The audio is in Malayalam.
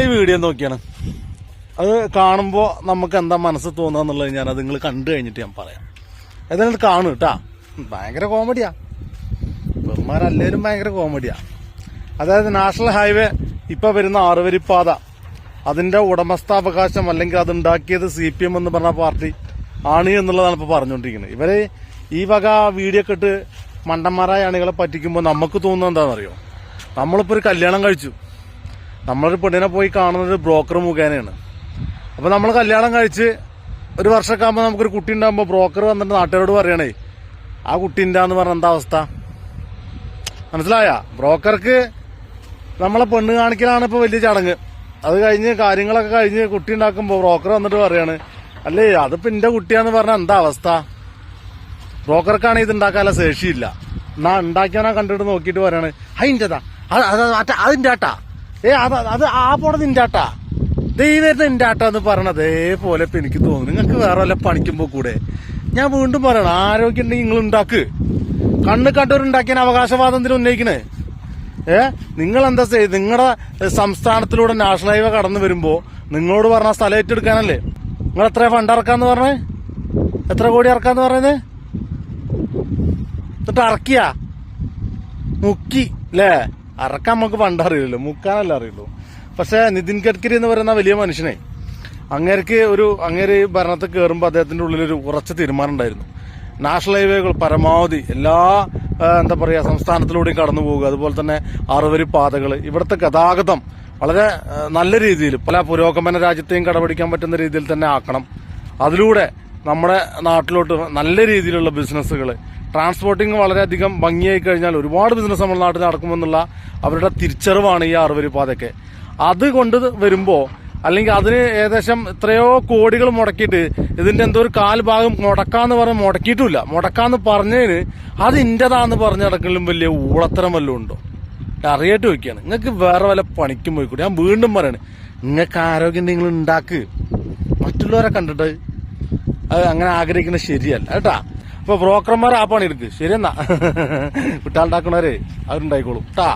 ഈ വീഡിയോ നോക്കിയാണ്. അത് കാണുമ്പോൾ നമുക്ക് എന്താ മനസ്സ് തോന്നുക ഞാൻ അത് നിങ്ങൾ കണ്ടു കഴിഞ്ഞിട്ട് ഞാൻ പറയാം. ഏതായാലും കാണും കേട്ടാ. ഭയങ്കര കോമഡിയാ. ബഹുമാരല്ലേലും ഭയങ്കര കോമഡിയാ. അതായത് നാഷണൽ ഹൈവേ ഇപ്പൊ വരുന്ന ആറുവരിപ്പാത. അതിന്റെ ഉടമസ്ഥാവകാശം അല്ലെങ്കിൽ അത് ഉണ്ടാക്കിയത് സി പി എം എന്ന് പറഞ്ഞ പാർട്ടി ആണ് എന്നുള്ളതാണ് ഇപ്പൊ പറഞ്ഞുകൊണ്ടിരിക്കുന്നത്. ഇവർ ഈ വക വീഡിയോ ഒക്കെ ഇട്ട് മണ്ടന്മാരായ അണികളെ പറ്റിക്കുമ്പോൾ നമുക്ക് തോന്നുന്നത് എന്താണെന്നറിയോ? നമ്മളിപ്പോ ഒരു കല്യാണം കഴിച്ചു. നമ്മളൊരു പെണ്ണിനെ പോയി കാണുന്നത് ബ്രോക്കർ മുഖേനയാണ്. അപ്പൊ നമ്മൾ കല്യാണം കഴിച്ച് ഒരു വർഷമൊക്കെ ആകുമ്പോൾ നമുക്കൊരു കുട്ടി ഉണ്ടാകുമ്പോൾ ബ്രോക്കർ വന്നിട്ട് നാട്ടുകാരോട് പറയണേ ആ കുട്ടി ഉണ്ടാന്ന് പറഞ്ഞ എന്താ അവസ്ഥ? മനസ്സിലായ? ബ്രോക്കർക്ക് നമ്മളെ പെണ്ണ് കാണിക്കലാണ് ഇപ്പൊ വലിയ ചടങ്ങ്. അത് കഴിഞ്ഞ് കാര്യങ്ങളൊക്കെ കഴിഞ്ഞ് കുട്ടി ഉണ്ടാക്കുമ്പോൾ ബ്രോക്കർ വന്നിട്ട് പറയാണ് അല്ലേ അതിപ്പോ എന്റെ കുട്ടിയാന്ന് പറഞ്ഞ എന്താ അവസ്ഥ? ബ്രോക്കർക്കാണെങ്കിൽ ഇത് ഉണ്ടാക്കാനുള്ള ശേഷിയില്ല. എന്നാ ഉണ്ടാക്കിയാനാ കണ്ടിട്ട് നോക്കിയിട്ട് പറയാണ് അതിന്റെതാ അത് അത് അതിന്റെ ആട്ടാ. ഏ അത് അത് ആ പോണത് ഇന്റെ ആട്ടാ ദൈവരുന്ന ഇന്റെ ആട്ടാ എന്ന് പറയണത്. അതേപോലെ ഇപ്പൊ എനിക്ക് തോന്നുന്നു. നിങ്ങൾക്ക് വേറെ വല്ല പണിക്കുമ്പോ കൂടെ. ഞാൻ വീണ്ടും പറയണം ആരോഗ്യം ഉണ്ടെങ്കിൽ നിങ്ങൾ ഉണ്ടാക്ക്. കണ്ണ് കണ്ടവരുണ്ടാക്കിയ അവകാശവാദം എന്തിനാ ഉന്നയിക്കണേ? ഏ നിങ്ങൾ എന്താ ചെയ്ത് നിങ്ങളുടെ സംസ്ഥാനത്തിലൂടെ നാഷണൽ ഹൈവേ കടന്നു വരുമ്പോ നിങ്ങളോട് പറഞ്ഞ സ്ഥലം ഏറ്റെടുക്കാനല്ലേ? നിങ്ങൾ എത്ര ഫണ്ട് ഇറക്കാന്ന് പറഞ്ഞേ? എത്ര കോടി ഇറക്കാന്ന് പറയുന്നത് എന്നിട്ട് ഇറക്കിയ? മുക്കി അല്ലേ അറക്കാൻ നമുക്ക് പണ്ട് അറിയില്ലല്ലോ മുക്കാനല്ല അറിയുള്ളൂ. പക്ഷെ നിതിൻ ഗഡ്കരി എന്ന് പറയുന്ന വലിയ മനുഷ്യനെ അങ്ങേർക്ക് ഒരു അങ്ങേര് ഭരണത്തിൽ കയറുമ്പോൾ അദ്ദേഹത്തിന്റെ ഉള്ളിൽ ഒരു ഉറച്ച തീരുമാനം ഉണ്ടായിരുന്നു. നാഷണൽ ഹൈവേകൾ പരമാവധി എല്ലാ എന്താ പറയാ സംസ്ഥാനത്തിലൂടെയും കടന്നു പോകുക അതുപോലെ തന്നെ അറുവരി പാതകൾ ഇവിടുത്തെ ഗതാഗതം വളരെ നല്ല രീതിയിൽ പല പുരോഗമന രാജ്യത്തെയും കടപിടിക്കാൻ പറ്റുന്ന രീതിയിൽ തന്നെ ആക്കണം. അതിലൂടെ നമ്മുടെ നാട്ടിലോട്ട് നല്ല രീതിയിലുള്ള ബിസിനസ്സുകൾ ട്രാൻസ്പോർട്ടിങ് വളരെയധികം ഭംഗിയായി കഴിഞ്ഞാൽ ഒരുപാട് ബിസിനസ് നമ്മുടെ നാട്ടിൽ നടക്കുമെന്നുള്ള അവരുടെ തിരിച്ചറിവാണ് ഈ ആറുവരി പാതയ്ക്ക്. അത് കൊണ്ട് വരുമ്പോ അല്ലെങ്കിൽ അതിന് ഏകദേശം എത്രയോ കോടികൾ മുടക്കിയിട്ട് ഇതിന്റെ എന്തോ ഒരു കാൽഭാഗം മുടക്കാന്ന് പറഞ്ഞ് മുടക്കിയിട്ടില്ല. മുടക്കാന്ന് പറഞ്ഞതിന് അത് ഇന്റേതാന്ന് പറഞ്ഞ നടക്കലും വലിയ ഊളത്തരം വല്ലതും ഉണ്ടോ? അറിയായിട്ട് വയ്ക്കുകയാണ് നിങ്ങൾക്ക് വേറെ വല്ല പണിക്കും പോയിക്കൂടി? ഞാൻ വീണ്ടും പറയാണ് നിങ്ങൾക്ക് ആരോഗ്യം നിങ്ങൾ ഉണ്ടാക്ക്. മറ്റുള്ളവരെ കണ്ടിട്ട് അത് അങ്ങനെ ആഗ്രഹിക്കുന്നത് ശരിയല്ല കേട്ടാ. അപ്പൊ ബ്രോക്കർമാർ ആപ്പാണ് പണി എടുക്ക് ശരിയെന്നാ. കുട്ടാളുണ്ടാക്കണവരെ അവരുണ്ടായിക്കോളും. കേട്ടാ